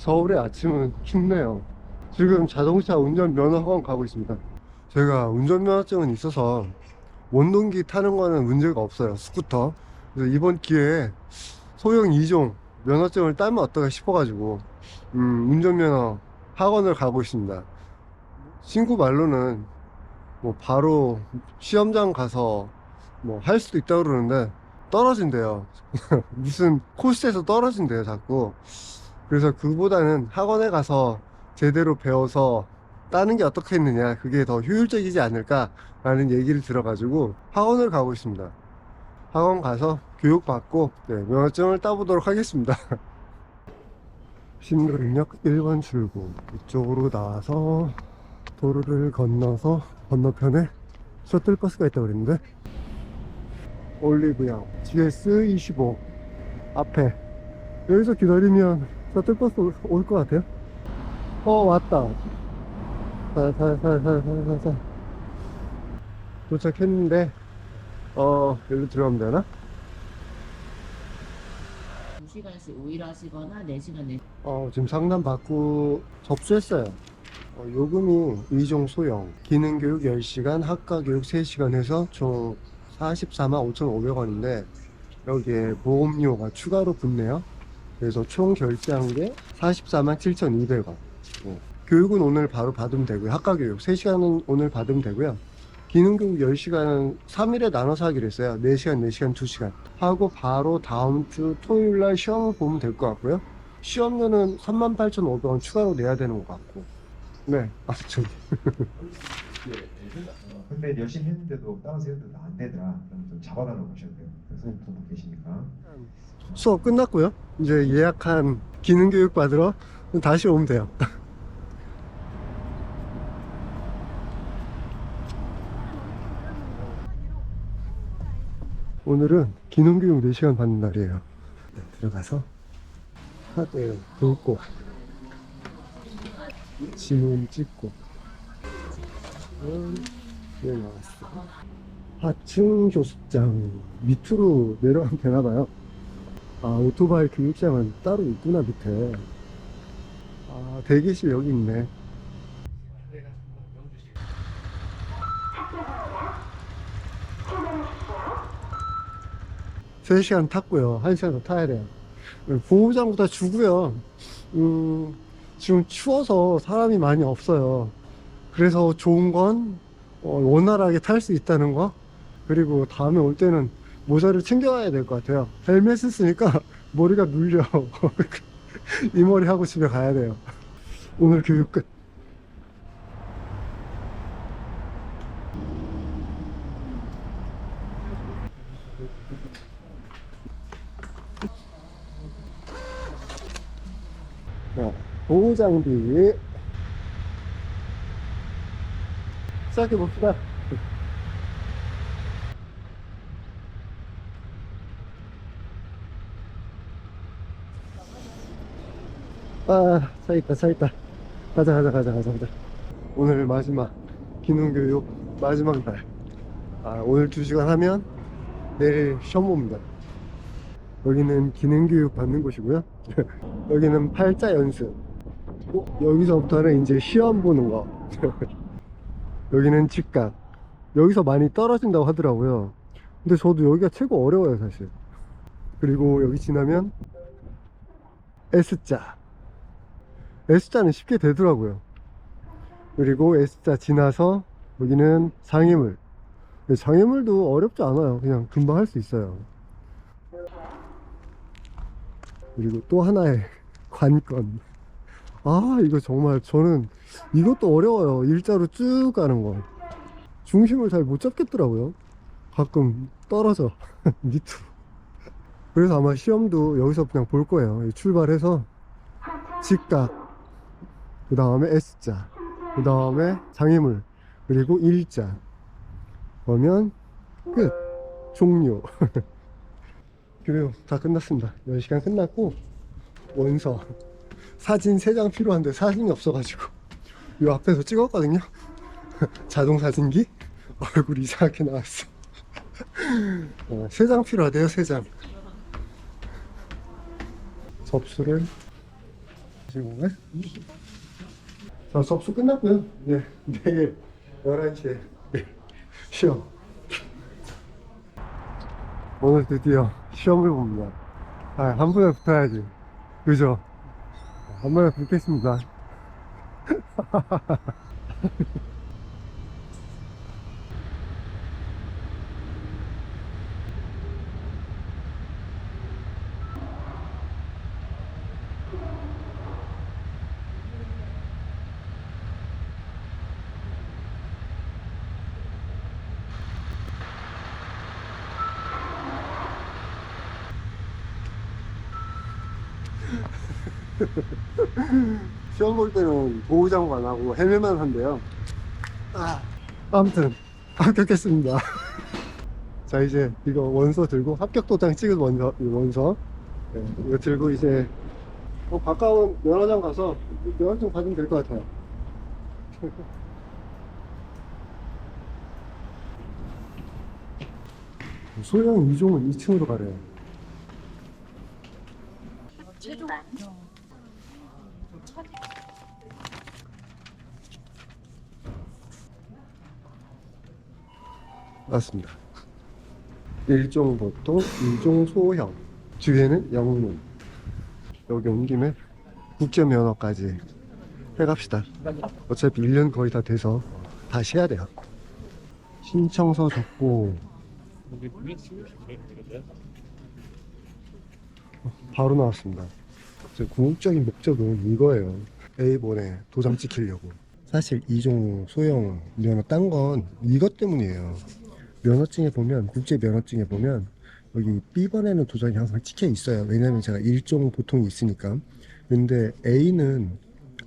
서울의 아침은 춥네요. 지금 자동차 운전 면허 학원 가고 있습니다. 제가 운전면허증은 있어서 원동기 타는 거는 문제가 없어요. 스쿠터. 그래서 이번 기회에 소형 2종 면허증을 따면 어떨까 싶어가지고 음, 운전면허 학원을 가고 있습니다. 친구 말로는 뭐 바로 시험장 가서 뭐 할 수도 있다고 그러는데 떨어진대요. 무슨 코스에서 떨어진대요, 자꾸. 그래서 그보다는 학원에 가서 제대로 배워서 따는 게 어떻겠느냐. 그게 더 효율적이지 않을까 라는 얘기를 들어가지고 학원을 가고 있습니다. 학원 가서 교육받고 네, 면허증을 따보도록 하겠습니다. 신도림역 1번 출구 이쪽으로 나와서 도로를 건너서 건너편에 셔틀버스가 있다고 그랬는데 올리브영 GS25 앞에 여기서 기다리면 셔틀버스 올 것 같아요 어 왔다 살살살살살살 도착했는데 어 여기로 들어가면 되나? 2시간씩 5일 하시거나 4시간 내 어, 지금 상담 받고 접수했어요. 어, 요금이 2종 소형, 기능 교육 10시간, 학과 교육 3시간 해서 총 44만 5,500원인데, 여기에 보험료가 추가로 붙네요. 그래서 총 결제한 게 44만 7,200원. 교육은 오늘 바로 받으면 되고요. 학과 교육 3시간은 오늘 받으면 되고요. 기능 교육 10시간은 3일에 나눠서 하기로 했어요. 4시간, 4시간, 2시간. 하고 바로 다음 주 토요일 날 시험을 보면 될 것 같고요. 시험료는 38,500원 추가로 내야 되는 것 같고. 네. 아, 저기. 어, 근데 열심히 했는데도 다른 세대들도 안 되더라. 그럼 좀 잡아달라고 하셔야 돼요. 그래서 두분 계시니까. 수업 끝났고요. 이제 예약한 기능 교육 받으러 다시 오면 돼요. 오늘은 기능교육 4시간 받는 날이에요. 네, 들어가서 카드 긁고 지문 찍고 음, 네 나왔어. 하층 교습장 밑으로 내려가면 되나봐요. 아, 오토바이 교육장은 따로 있구나, 밑에. 아, 대기실 여기 있네. 세시간 탔고요. 한시간 더 타야 돼요. 보호장구 다 주고요. 음, 지금 추워서 사람이 많이 없어요. 그래서 좋은 건 어, 원활하게 탈 수 있다는 거. 그리고 다음에 올 때는 모자를 챙겨와야 될 것 같아요. 헬멧을 쓰니까 머리가 눌려. 이 머리 하고 집에 가야 돼요. 오늘 교육 끝. 자, 보호 장비. 시작해 봅시다. 아, 차 있다, 차 있다. 가자, 가자, 가자, 가자, 가자. 오늘 마지막 기능교육 마지막 날. 아, 오늘 2시간 하면 내일 시험 봅니다. 여기는 기능교육 받는 곳이고요. 여기는 팔자 연습. 어, 여기서부터는 이제 시험 보는 거. 여기는 직각. 여기서 많이 떨어진다고 하더라고요. 근데 저도 여기가 최고 어려워요, 사실. 그리고 여기 지나면 S자. S자는 쉽게 되더라고요. 그리고 S자 지나서 여기는 장애물. 장애물도 어렵지 않아요. 그냥 금방 할 수 있어요. 그리고 또 하나의 관건. 아, 이거 정말 저는 이것도 어려워요. 일자로 쭉 가는 거. 중심을 잘 못 잡겠더라고요. 가끔 떨어져. 밑으로. 그래서 아마 시험도 여기서 그냥 볼 거예요. 출발해서 직각, 그 다음에 S자, 그 다음에 장애물, 그리고 일자. 그러면 끝. 종료. 그래요. 다 끝났습니다. 10시간 끝났고, 원서. 사진 3장 필요한데 사진이 없어가지고, 요 앞에서 찍었거든요. 자동 사진기? 얼굴 이상하게 나왔어. 어, 3장 필요하대요, 3장. 접수를 지금 자, 접수 끝났고요. 네, 내일 11시에 네, 시험. 오늘 드디어 시험을 봅니다. 아, 한 번에 붙어야지. 그죠? 한 번에 붙겠습니다. 시험 볼 때는 보호장구 안 하고 헬멧만 한대요. 아, 아무튼 합격했습니다. 자 이제 이거 원서 들고 합격 도장 찍은 원서, 이 원서 네, 이거 들고 이제 어, 가까운 면허장 가서 면허증 받으면 될 것 같아요. 소형 2종은 2층으로 가래요. 맞습니다. 1종 보통, 2종 소형, 뒤에는 영문. 여기 온 김에 국제 면허까지 해갑시다. 어차피 1년 거의 다 돼서 다시 해야 돼요. 신청서 적고 어, 바로 나왔습니다. 제 궁극적인 목적은 이거예요. A본에 도장 찍히려고. 사실 이종 소형 면허 딴 건 이것 때문이에요. 면허증에 보면 국제 면허증에 보면 여기 B번에는 도장이 항상 찍혀 있어요. 왜냐면 제가 일종 보통이 있으니까. 근데 A는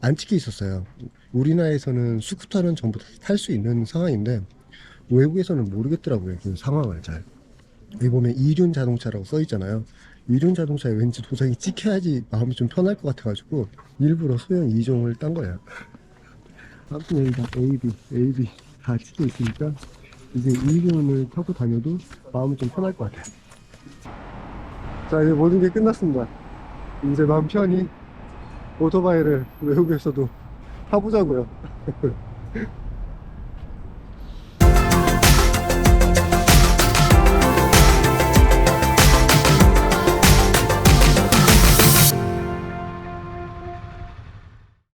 안 찍혀 있었어요. 우리나라에서는 스쿠터는 전부 다탈수 있는 상황인데 외국에서는 모르겠더라고요. 그 상황을 잘. 여기 보면 이륜 자동차라고 써 있잖아요. 이륜 자동차에 왠지 도장이 찍혀야지 마음이 좀 편할 것 같아가지고 일부러 소형 2종을 딴 거예요. 아무튼 여기가 A, B, A, B 다 찍혀 있으니까 이제 이륜을 타고 다녀도 마음이 좀 편할 것 같아요. 자, 이제 모든 게 끝났습니다. 이제 마음 편히 오토바이를 외국에서도 타보자고요.